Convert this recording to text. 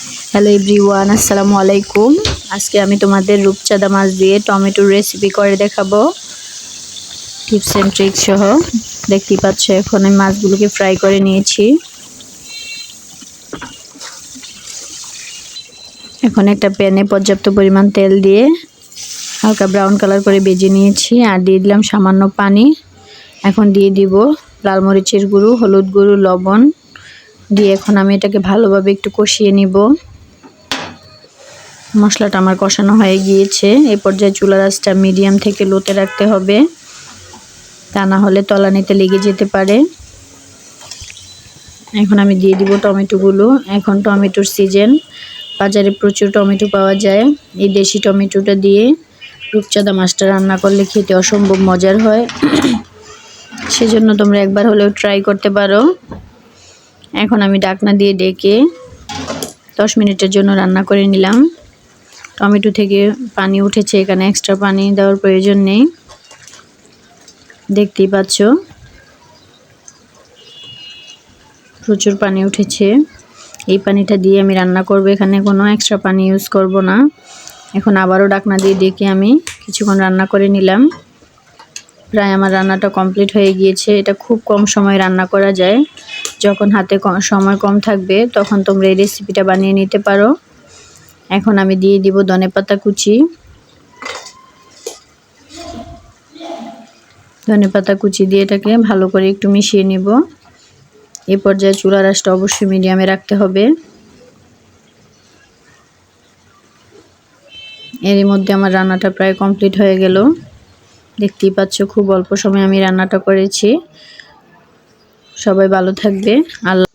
Hello everyone আসসালামু আলাইকুম আজকে আমি তোমাদের রূপচাঁদা মাছ দিয়ে টমেটোর রেসিপি করে দেখাবো টিপস অ্যান্ড ট্রিক্স সহ দেখতেই পাচ্ছ এখন আমি মাছগুলোকে ফ্রাই করে নিয়েছি এখন একটা প্যানে পর্যাপ্ত পরিমাণ তেল দিয়ে হালকা ব্রাউন কালার করে বেজে নিয়েছি আর দিয়ে দিলাম সামান্য পানি এখন দিয়ে দিব লাল মরিচের গুঁড়ো হলুদ গুঁড়ো লবণ দিয়ে এখন আমি এটাকে ভালোভাবে একটু কষিয়ে নিব। মশলাটা আমার কষানো হয়ে গিয়েছে। এই পর্যায়ে চুলা রাসটা মিডিয়াম থেকে লোতে রাখতে হবে। তা না হলে তলানিতে লেগে যেতে পারে। এখন আমি দিয়ে দিব টমেটোগুলো। এখন টমেটোর সিজন। বাজারে প্রচুর টমেটো পাওয়া যায়। এই দেশি টমেটোটা দিয়ে রূপচাঁদা মাছটা রান্না করলে খেতে অসম্ভব মজার হয়। সেজন্য তোমরা একবার হলেও ট্রাই করতে পারো। এখন আমি ডাকনা দিয়ে ডেকে দশ মিনিটের জন্য রান্না করে নিলাম। টমেটো থেকে পানি উঠেছে, এখানে এক্সট্রা পানি দেওয়ার প্রয়োজন নেই। দেখতেই পাচ্ছ, প্রচুর পানি উঠেছে। এই পানিটা দিয়ে আমি রান্না করব, এখানে কোনো এক্সট্রা পানি ইউজ করব না। এখন আবারও ডাকনা দিয়ে ডেকে আমি কিছুক্ষণ রান্না করে নিলাম। প্রায় আমার রান্নাটা কমপ্লিট হয়ে গিয়েছে। এটা খুব কম সময় রান্না করা যায়। যখন হাতে সময় কম থাকবে, তখন তোমরা এই রেসিপিটা বানিয়ে নিতে পারো। এখন আমি দিয়ে দিব ধনে পাতা কুচি। ধনে পাতা কুচি দিয়ে এটাকে ভালো করে একটু মিশিয়ে নিব। এ পর্যায়ে চুলা রাসটা অবশ্যই মিডিয়ামে রাখতে হবে। এরই মধ্যে আমার রান্নাটা প্রায় কমপ্লিট হয়ে গেল। দেখতেই পাচ্ছ, খুব অল্প সময় আমি রান্নাটা করেছি। সবাই ভালো থাকবে। আল্লাহ